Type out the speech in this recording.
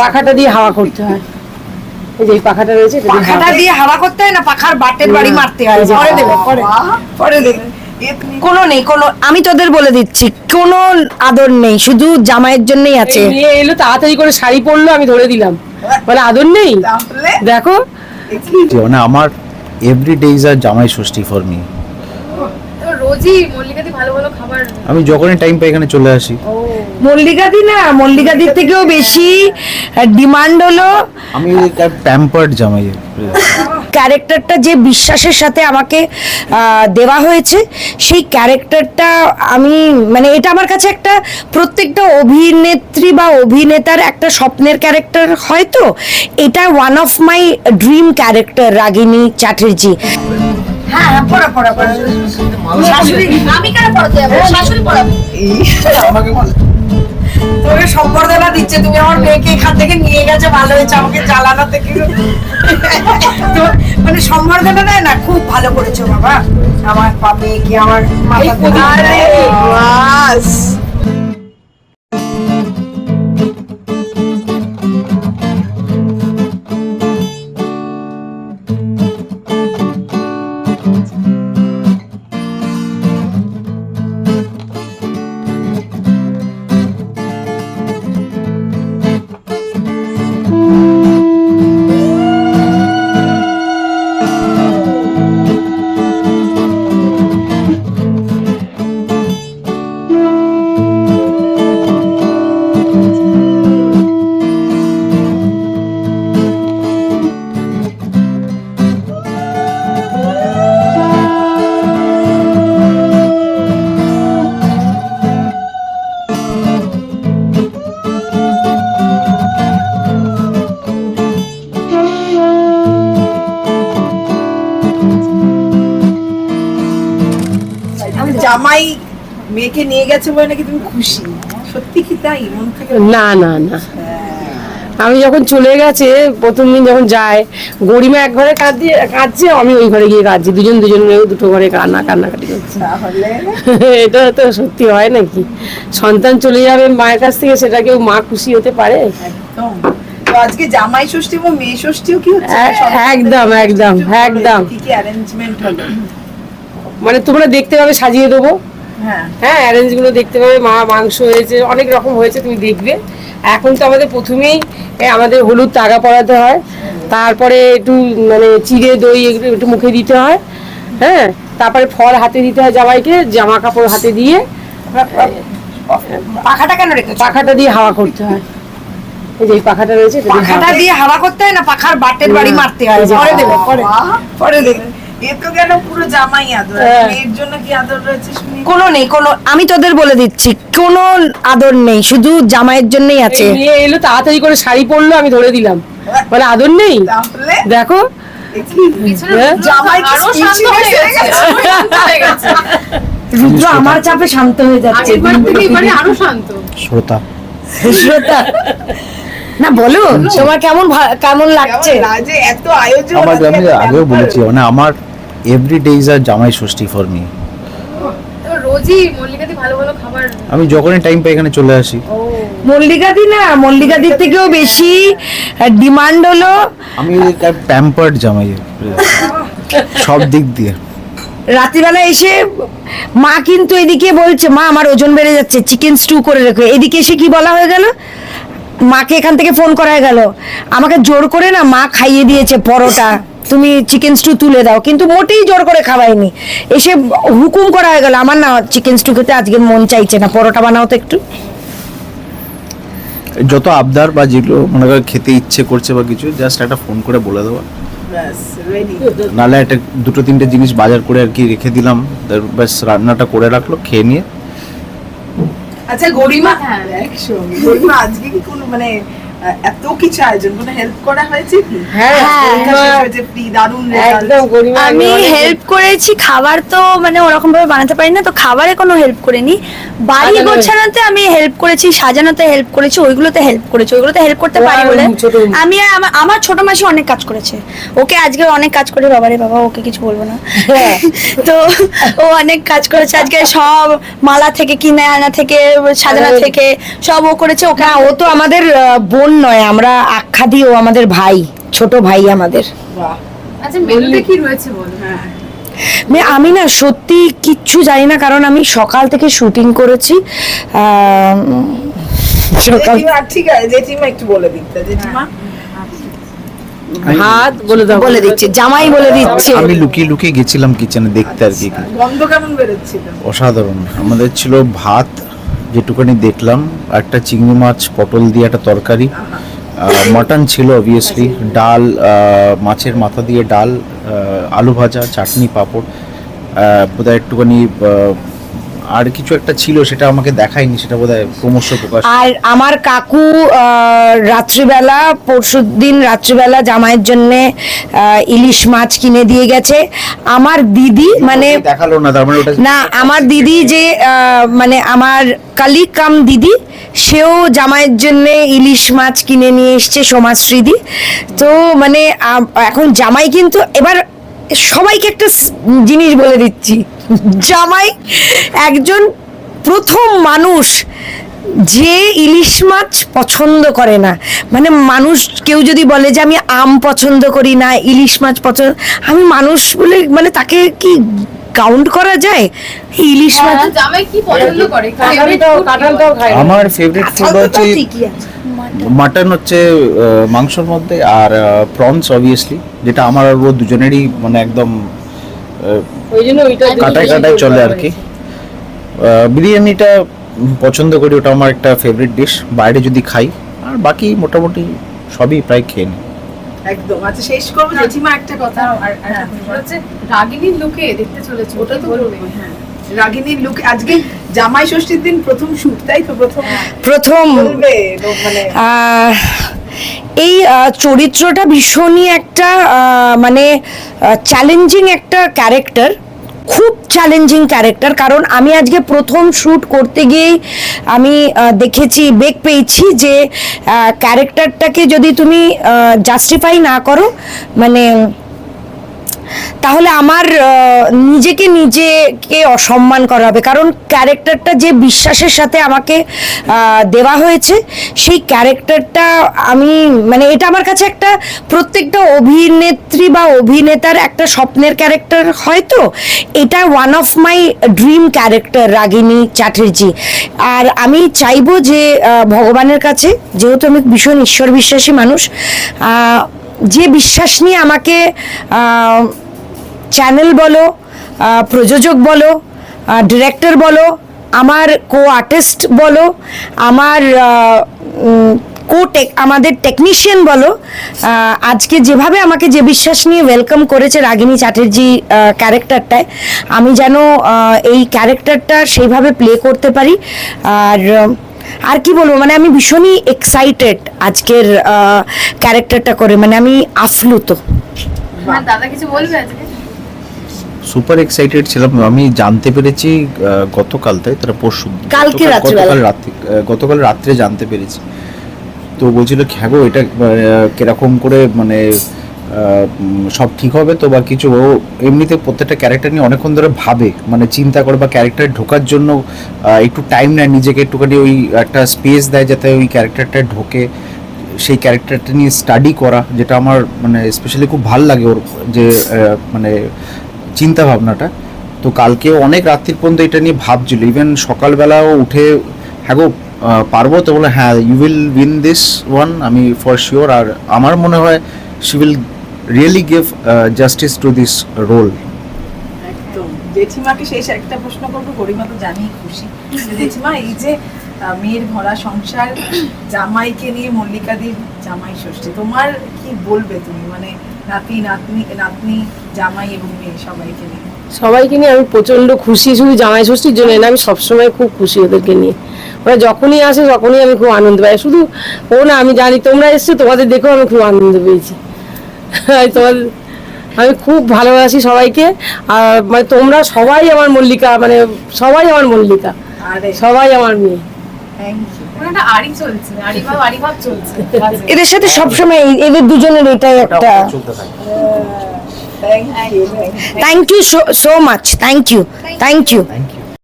পাখাটা দিয়ে হাওয়া করতে হয়। এই যে পাখাটা রয়েছে পাখাটা দিয়ে হাওয়া করতে হয় না পাখার বাটের বাড়ি মারতে হয়। পরে দেবে পরে পরে দেবে। কোনো নেই কোনো আমি তোদের বলে দিচ্ছি কোনো আদর নেই শুধু জামাইয়ের জন্যই আছে। মেয়ে এলো তাড়াতাড়ি করে শাড়ি পরলো আমি ধরে দিলাম। বলে আদর নেই? দেখো। মানে আমার এভরি ডে ইজ জামাই ষষ্ঠী ফর মি রোজই মল্লিকাদি ভালো ভালো খাবার। আমি যখনই টাইম পাই এখানে চলে আসি। মল্লিকাদি না মল্লিকাদির থেকেও বেশি ডিমান্ড হলো। আমি প্যাম্পার্ড জামাই। ক্যারেক্টারটা যে বিশ্বাসের সাথে আমাকে দেওয়া হয়েছে সেই ক্যারেক্টারটা আমি মানে এটা আমার কাছে একটা প্রত্যেকটা অভিনেত্রী বা অভিনেতার একটা স্বপ্নের ক্যারেক্টার হয় তো? এটা one of my dream character Ragini Chatterjee. হ্যাঁ হ্যাঁ পড়া পড়া পড়া। শাশুড়ি আমি কেন পড়াতে যাব? শাশুড়ি পড়াবে। তোকে সম্বর্ধনা দিচ্ছে তুমি আমার মেয়েকে এখান থেকে নিয়ে গেছো ভালো হয়েছে আমাকে জ্বালানো থেকে মানে সম্বর্ধনা দেয় না খুব ভালো করেছ বাবা। আমার মেয়েকে আমার মাথা মেয়েকে নিয়ে গেছে বলে নাকি তুমি খুশি? সত্যি কি তাই? মন থেকে না না না। আমি যখন চলে গেছে প্রথম দিন যখন যায় গরিমা এক ঘরে কাঁদছে কাঁদছে আমি ওই ঘরে গিয়ে কাঁদছি। দুজন দুজন দুটো ঘরে কান্না কান্নাকাটি করছে। এটা তো সত্যি হয় নাকি? সন্তান চলে যাবে মায়ের কাছ থেকে সেটা কেউ মা খুশি হতে পারে? একদম। আজকে জামাই ষষ্ঠী এবং মেয়ে ষষ্ঠীও কি হচ্ছে? একদম, একদম, একদম। কি কি অ্যারেঞ্জমেন্ট হলো? মানে তোমরা দেখতে পাবে সাজিয়ে দেবো। হ্যাঁ। হ্যাঁ অ্যারেঞ্জগুলো দেখতে পাবে মা মাংস হয়েছে অনেক রকম হয়েছে তুমি দেখবে। এখন তো আমাদের প্রথমেই আমাদের হলুদ তাগা পরাতে হয়। তারপরে একটু মানে চিড়ে দই এগুলো একটু মুখে দিতে হয়। হ্যাঁ তারপরে ফল হাতে দিতে হয় জামাইকে জামা কাপড় হাতে দিয়ে। পাখাটা কেন রেখে পাখাটা দিয়ে হাওয়া করতে হয়। এই যে পাখাটা রয়েছে পাখাটা দিয়ে হাওয়া করতে হয় না? পাখার বাটের বাড়ি মারতে হয়? পরে দেবে পরে। পরে দেবে। হ্যাঁ। মেয়ের জন্য কি আদর রয়েছে শুনি? কোনো নেই কোনো আমি তোদের বলে দিচ্ছি কোনো আদর নেই শুধু জামাইয়ের জন্যই আছে। এলো তাড়াতাড়ি করে শাড়ি পরলো আমি ধরে দিলাম। বলে আদর নেই? দেখো। হ্যাঁ? জামাই কি আরও শান্ত হয়ে speechless গেছে আরও শান্ত হয়ে গেছে। রুদ্র আমার চাপে শান্ত হয়ে যাচ্ছে। আরও শান্ত। শ্রোতা। শ্রোতা। না বলো তোমার কেমন কেমন লাগছে? আমি আগেও বলেছি মানে আমার এভরি ডে ইজ আর জামাই ষষ্ঠী ফর মি রোজই মল্লিকাদি ভালো ভালো খাবার আমি যখনই টাইম পাই এখানে চলে আসি। মল্লিকাদি না মল্লিকাদির থেকেও বেশি ডিমান্ড হলো। আমি প্যাম্পার্ড জামাই সব দিক দিয়ে। রাত্রিবেলা এসে মা কিন্তু এদিকে বলছে মা আমার ওজন বেড়ে যাচ্ছে চিকেন স্টু করে রেখো। এদিকে এসে কি বলা হয়ে গেল? মাকে এখান থেকে ফোন করা হয়ে গেল। আমাকে জোর করে না মা খাইয়ে দিয়েছে পরোটা। তুমি চিকেন স্টু তুলে দাও কিন্তু মোটেই জোর করে খাওয়াইনি এসে হুকুম করা হয়ে গেল আমার না চিকেন স্টু খেতে আজকে মন চাইছে না পরোটা বানাও তো একটু। যত আবদার বা যেগুলো মনে করে খেতে ইচ্ছে করছে বা কিছু জাস্ট একটা ফোন করে বলে দেওয়া। ব্যাস, নাহলে একটা দুটো তিনটে জিনিস বাজার করে আর কি রেখে দিলাম ব্যাস রান্নাটা করে রাখল খেয়ে নিয়ে। আচ্ছা গরিমা হ্যাঁ। একশো গরিমা আজকে কি কোনো মানে এত কিছু আয়োজন কোনো হেল্প করা হয়েছে কি? হ্যাঁ গরিমা আমি হেল্প করেছি খাবার তো মানে ওরকম ভাবে বানাতে পারি না তো খাবারে কোনো হেল্প করিনি। বাড়ি গোছানোতে আমি হেল্প করেছি সাজানোতে হেল্প করেছি ওইগুলোতে হেল্প করেছি ওইগুলোতে হেল্প করতে পারি বলে। আমি আর আমার আমার ছোট মাসি অনেক কাজ করেছে। ওকে আজকে অনেক কাজ করে বাবারে বাবা ওকে কিছু বলব না। হ্যাঁ। তো ও অনেক কাজ করেছে আজকে সব মালা থেকে কিনে আনা থেকে সাজানো থেকে সব ও করেছে ওকে ও তো আমাদের বোন বোন নয় আমরা আখ্যা দিও আমাদের ভাই ছোট ভাই আমাদের। বাহ। আচ্ছা হ্যাঁ। আমি না সত্যি কিচ্ছু জানি না কারণ আমি সকাল থেকে শুটিং করেছি। আহ, সকাল ঠিক আছে জেঠিমা একটু বলে দিতে জেঠিমা। ভাত বলে দাও। বলে দিচ্ছে জামাই বলে দিচ্ছে। আমি লুকিয়ে লুকিয়ে গেছিলাম কিচেনে দেখতে আর কি। গন্ধ কেমন বেরোচ্ছিল অসাধারণ। আমাদের ছিল ভাত যেটুখানি দেখলাম, একটা চিংড়ি মাছ, পটল দিয়ে একটা তরকারি মাটন ছিল অবভিয়াসলি ডাল মাছের মাথা দিয়ে ডাল আলু ভাজা, চাটনি, পাঁপড় বোধহয় একটুখানি আর কিছু একটা ছিল সেটা আমাকে দেখায়নি সেটা বোধহয় ক্রমশ প্রকাশ আর আমার কাকু রাত্রিবেলা পরশু দিন রাত্রিবেলা জামাইয়ের জন্য ইলিশ মাছ কিনে দিয়ে গেছে। আমার দিদি মানে দেখাল না তার মানে ওটা না আমার দিদি যে আহ, মানে আমার কালিক কাম দিদি সেও জামাইয়ের জন্য ইলিশ মাছ কিনে নিয়ে এসছে সমাজশ্রীদি। তো মানে এখন জামাই কিন্তু এবার সবাইকে একটা জিনিস বলে দিচ্ছি। জামাই একজন প্রথম মানুষ যে ইলিশ মাছ পছন্দ করে না। মানে মানুষ কেউ যদি বলে যে আমি আম পছন্দ করি না ইলিশ মাছ পছন্দ আমি মানুষ বলে মানে তাকে কি কাউন্ট করা যায়? ইলিশ মাছ জামাই কি পছন্দ করে। আমার ফেভারিট ফুড হচ্ছে মাটন হচ্ছে মাংসর মধ্যে আর প্রনস অবভিয়াসলি যেটা আমার আর ও দুজনেরই মানে একদম কাটায় কাটায় চলে আর কি। বিরিয়ানিটা পছন্দ করি ওটা আমার একটা ফেভারিট ডিশ বাইরে যদি খাই আর বাকি মোটামুটি সবই প্রায় খেয়ে নিই। একদম। আচ্ছা শেষ করব। জেঠিমা একটা কথা আর হচ্ছে রাগিনীর লুকে দেখতে চলেছে ওটা তো বলবে? হ্যাঁ। রাগিনীর লুক আজকে জামাই ষষ্ঠীর দিন প্রথম শুট তাই তো? প্রথম প্রথম। মানে এই চরিত্রটা ভীষণই একটা মানে চ্যালেঞ্জিং একটা ক্যারেক্টার খুব চ্যালেঞ্জিং ক্যারেক্টার কারণ আমি আজকে প্রথম শ্যুট করতে গিয়েই আমি দেখেছি বেগ পেয়েছি যে ক্যারেক্টারটাকে যদি তুমি জাস্টিফাই না করো মানে তাহলে আমার নিজেকে নিজেকে অসম্মান করা হবে। কারণ ক্যারেক্টারটা যে বিশ্বাসের সাথে আমাকে দেওয়া হয়েছে, সেই ক্যারেক্টারটা আমি মানে এটা আমার কাছে একটা প্রত্যেকটা অভিনেত্রী বা অভিনেতার একটা স্বপ্নের ক্যারেক্টার হয় তো? এটা one of my dream character Ragini Chatterjee. আর আমি চাইব যে ভগবানের কাছে, যেহেতু আমি ভীষণ ঈশ্বর বিশ্বাসী মানুষ যে বিশ্বাস নিয়ে আমাকে চ্যানেল বলো প্রযোজক বলো ডিরেক্টর বলো, আমার কো আর্টিস্ট বলো, আমার কো টেক আমাদের টেকনিশিয়ান বলো আজকে যেভাবে আমাকে যে বিশ্বাস নিয়ে ওয়েলকাম করেছে রাগিনী চ্যাটার্জি ক্যারেক্টারটায়, আমি যেন এই ক্যারেক্টারটা সেইভাবে প্লে করতে পারি, আর আর কি বলব মানে আমি ভীষণই এক্সাইটেড আজকের ক্যারেক্টারটা করে মানে আমি আফলুত দাদা কিছু বলবে আজকে? সুপার এক্সাইটেড ছিলাম। আমি জানতে পেরেছি গতকাল তাই তারা পরশু কালকে গতকাল-। গতকাল রাত্রি রাত্রে জানতে পেরেছি। তো বলছিল খ্যাগো এটা কীরকম করে মানে সব ঠিক হবে তো বা কিছু? ও এমনিতে প্রত্যেকটা ক্যারেক্টার নিয়ে অনেকক্ষণ ধরে ভাবে মানে চিন্তা করে বা ক্যারেক্টার ঢোকার জন্য একটু টাইম নেয় নিজেকে একটুখানি ওই একটা স্পেস দেয় যাতে ওই ক্যারেক্টারটা ঢোকে। সেই ক্যারেক্টারটা নিয়ে স্টাডি করা যেটা আমার মানে স্পেশালি খুব ভালো লাগে ওর যে মানে চিন্তা ভাবনাটা তো কালকে অনেক রাত্রির পর্যন্ত এটা নিয়ে ভাবছিল। ইভেন সকালবেলাও উঠে হ্যাঁ গো পারব? তো বলে হ্যাঁ you will win this one আমি ফর শিওর আর আমার মনে হয় she will really give justice to this role একদম। জেঠিমাকে শেষ একটা প্রশ্ন করব, গরিমা তো জানি খুশি। জেঠিমা, এই যে মেয়ের ভরা সংসার, জামাইকে নিয়ে মল্লিকাদির জামাই ষষ্ঠী, তোমার কি বলবে তুমি? মানে নাতি নাতনি নাতনি জামাই এবং মেয়ে সবাইকে নিয়ে। সবাইকে নিয়ে আমি প্রচণ্ড খুশি শুধু জামাই ষষ্ঠীর জন্য না আমি সবসময় খুব খুশি ওদেরকে নিয়ে। ওরা যখনই আসে তখনই আমি খুব আনন্দ পাই। শুধু ও না আমি জানি তোমরা এসছো তোমাদের দেখেও আমি খুব আনন্দ পেয়েছি। তোমাদের আমি খুব ভালোবাসি সবাইকে। আর মানে তোমরা সবাই আমার মল্লিকা মানে সবাই আমার মল্লিকা। সবাই আমার মেয়ে। থ্যাংক ইউ এদের সাথে সবসময় এদের দুজনের এটাই একটা thank you thank you so much thank you thank you thank you